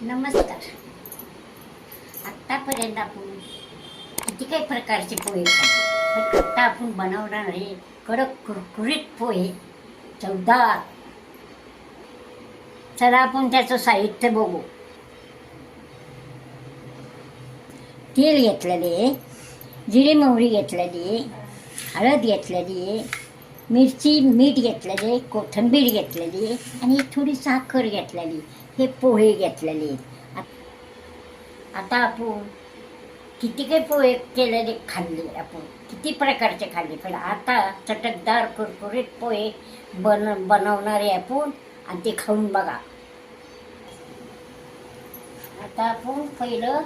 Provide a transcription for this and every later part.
नमस्कार. आत्तापर्यंत आपण किती काही प्रकारचे पोहे खाल्ले पण आत्ता आपण बनवणार आहे कडक कुरकुरीत पोहे चवदार चला आपण त्याचं साहित्य बघू. तेल घेतलेले जिरे मोहरी घेतलेली हळद घेतलेली मिरची मीठ घेतलेले कोथिंबीर घेतलेली आणि थोडी साखर घेतलेली. हे पोहे घेतलेले. आता आपण किती काही पोहे केलेले खाल्ले आपण? किती प्रकारचे खाल्ले? पण आता चटकदार कुरकुरीत पोहे बन बनवणारे आपण आणि ते खाऊन बघा. आता आपण पहिलं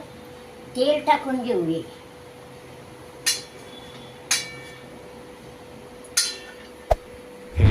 तेल टाकून घेऊया.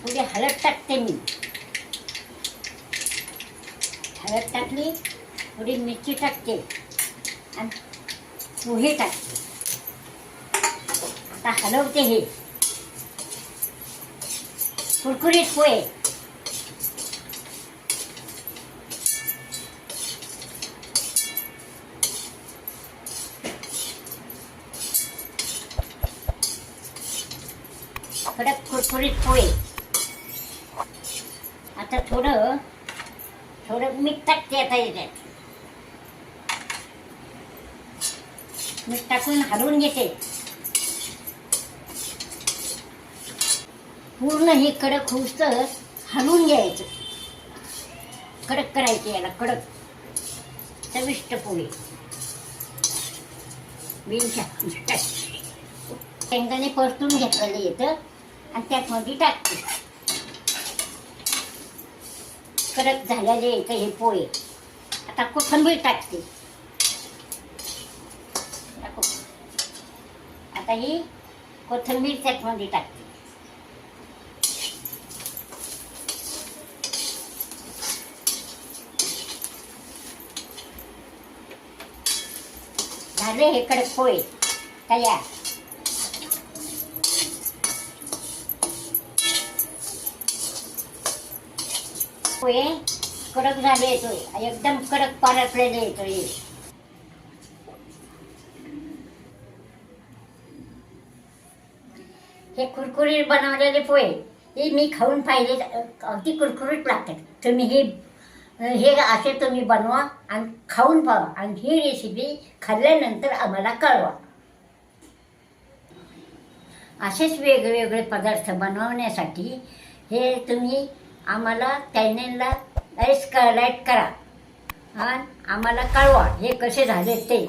म्हणजे हळद टाकते मी हळद टाकली थोडी मिरची टाकते. आणि पोहे टाकते. आता हलवते हे. कुरकुरीत पोहे. कडक कुरकुरीत पोहे. आता थोडं थोडं मीठ टाकते आता याच्यात मीठ टाकून हलवून घेते पूर्ण हे कडक होऊस तर हलवून घ्यायचं कडक करायचे याला कडक चविष्ट पोळी बिनशा शेंगाने परतून घेतलेलं येतं आणि त्यात मध्ये टाकते कडक झालेले येतं हे पोहे? आता कोथिंबीर टाकते. आता ही कोथंबीर त्यातमध्ये टाकते. झाले हे कडक पोहे. तयार. पोहे कडक झाले येतोय. एकदम कडक परतलेले येतोय. हे कुरकुरीत बनवलेले पोहे हे मी खाऊन पाहिले. अगदी कुरकुरीत लागतात. तुम्ही हे हे असे तुम्ही बनवा आणि खाऊन पाहा आणि ही रेसिपी खाल्ल्यानंतर आम्हाला कळवा. असेच वेगवेगळे पदार्थ बनवण्यासाठी हे तुम्ही आम्हाला चॅनेलला लाइट करा लाइट करा. आणि आम्हाला कळवा हे कसे झाले ते.